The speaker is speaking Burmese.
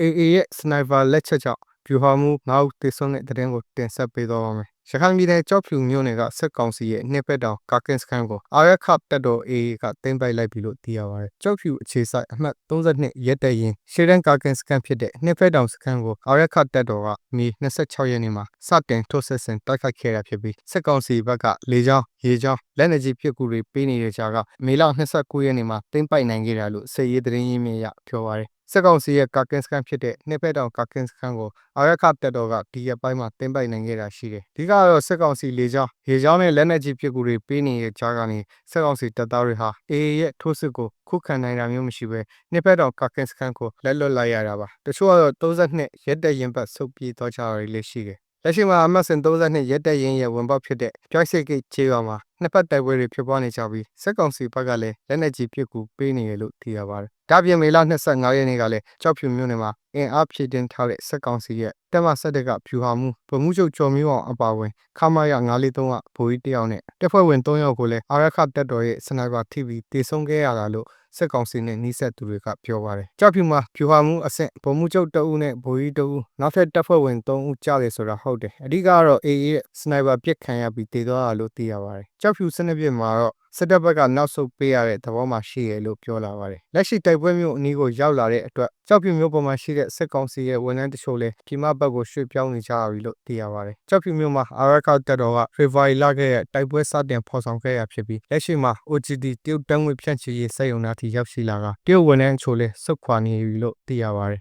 AA ရဲ့စနိုက်ပါလက်ချက်ကြောင့်ပြူဟာမှု9ဦးသေဆုံးတဲ့တဲ့တင်ကိုတင်ဆက်ပေးသွားပါမယ်။ရခိုင်ပြည်နယ်ကြောက်ဖြူမြို့နယ်ကစစ်ကောင်စီရဲ့နှစ်ဖက်တောင်ကာကင်စခန်းကိုအာရခတပ်တော် AA ကတင်ပိုက်လိုက်ပြီလို့သိရပါတယ်။ကြောက်ဖြူအခြေစိုက်အမှတ်32ရက်တရင်ရှေ့တန်းကာကင်စခန်းဖြစ်တဲ့နှစ်ဖက်တောင်စခန်းကိုအာရခတပ်တော်ကမေ26ရက်နေ့မှာစတင်ထုတ်ဆက်ဆင်တိုက်ခိုက်ခဲ့တာဖြစ်ပြီးစစ်ကောင်စီဘက်ကလေကြောင်းရေကြောင်းလက်နက်ကြီးပစ်ကူတွေပေးနေတဲ့ကြားကမေလ29ရက်နေ့မှာတင်ပိုက်နိုင်ခဲ့တယ်လို့စစ်ရေးသတင်းရင်းမြစ်ရပြောပါတယ်။ စစ်ကောင်စီရဲ့ကာကင်စခန်းဖြစ်တဲ့နှစ်ဖက်တောင်ကာကင်စခန်းကိုအာရခတပ်တော်ကဒီရက်ပိုင်းမှာတင်ပိုက်နိုင်ခဲ့တာရှိတယ်။ဒီကတော့စစ်ကောင်စီလေကြောင်းရေကြောင်းနဲ့လက်နက်ကြီးပစ်ကူတွေပေးနေတဲ့ကြားကနေစစ်ကောင်စီတပ်သားတွေဟာ AA ရဲ့ထိုးစစ်ကိုခုခံနိုင်တာမျိုးမရှိဘဲနှစ်ဖက်တောင်ကာကင်စခန်းကိုလက်လွတ်လိုက်ရတာပါ။တချို့ကတော့32ရက်တက်ရင်ပတ်ဆုတ်ပြေးသွားကြတာတွေလည်းရှိတယ်။လက်ရှိမှာအမှတ်စဉ်32ရက်တက်ရင်ရဲ့ဝန်ပေါက်ဖြစ်တဲ့ပြိုက်စိတ်ကိတ်ချေးရွာမှာ နှစ်ဖက်တိုက်ပွဲတွေဖြစ်ပွားနေကြပြီးစစ်ကောင်စီဘက်ကလည်းလက်နက်ကြီးပစ်ကူပေးနေတယ်လို့သိရပါတယ်။ဒါပြင်မေလ25ရက်နေ့ကလည်းကြောက်ဖြူမြို့နယ်မှာအင်အားဖြည့်တင်းထားတဲ့စစ်ကောင်စီရဲ့တက်မဆက်တက်ကဖြူဟာမှုဗမှုချုပ်ကျော်မျိုးအောင်အပါအဝင်ခမာရ943ကဗိုလ်ကြီးတယောက်နဲ့တပ်ဖွဲ့ဝင်3ယောက်ကိုလည်းအာရခတပ်တော်ရဲ့စနိုက်ပါထိပြီးတေဆုံးခဲ့ရတာလို့စစ်ကောင်စီနဲ့နှိစက်သူတွေကပြောပါတယ်။ကြောက်ဖြူမှာဖြူဟာမှုအဆင့်ဗိုလ်မှုချုပ်တအုပ်နဲ့ဗိုလ်ကြီးတအုပ်နောက်ထပ်တပ်ဖွဲ့ဝင်3ဦးကြားတယ်ဆိုတာဟုတ်တယ်။အဓိကကတော့ AA ရဲ့စနိုက်ပါပစ်ခံရပြီးတေသွားတာလို့သိရပါတယ်။ကြောက်ဖြူစနစ်ပြစ်မှာတော့စစ်တပ်ဘက်ကနောက်ဆုတ်ပေးရတဲ့သဘောမှရှိရလို့ပြောလာပါတယ်။လက်ရှိတိုက်ပွဲမျိုးအနည်းကိုရောက်လာတဲ့အတွက်ကြောက်ဖြူမျိုးပေါ်မှာရှိတဲ့စစ်ကောင်စီရဲ့ဝန်ထမ်းတချို့လည်းပြည်မဘက်ကိုရွှေ့ပြောင်းနေကြပြီလို့သိရပါတယ်။ကြောက်ဖြူမျိုးမှာအာရခတပ်တော်ကဖေဖော်ဝါရီလကရဲ့တိုက်ပွဲစတင်ဖော်ဆောင်ခဲ့ရဖြစ်ပြီးလက်ရှိမှာ OGD တရုတ်တန်းငွေဖြန့်ချီရေးစက်ရုံသားထိရောက်ရှိလာကတရုတ်ဝန်ထမ်းအချို့လည်းစုတ်ခွာနေပြီလို့သိရပါတယ်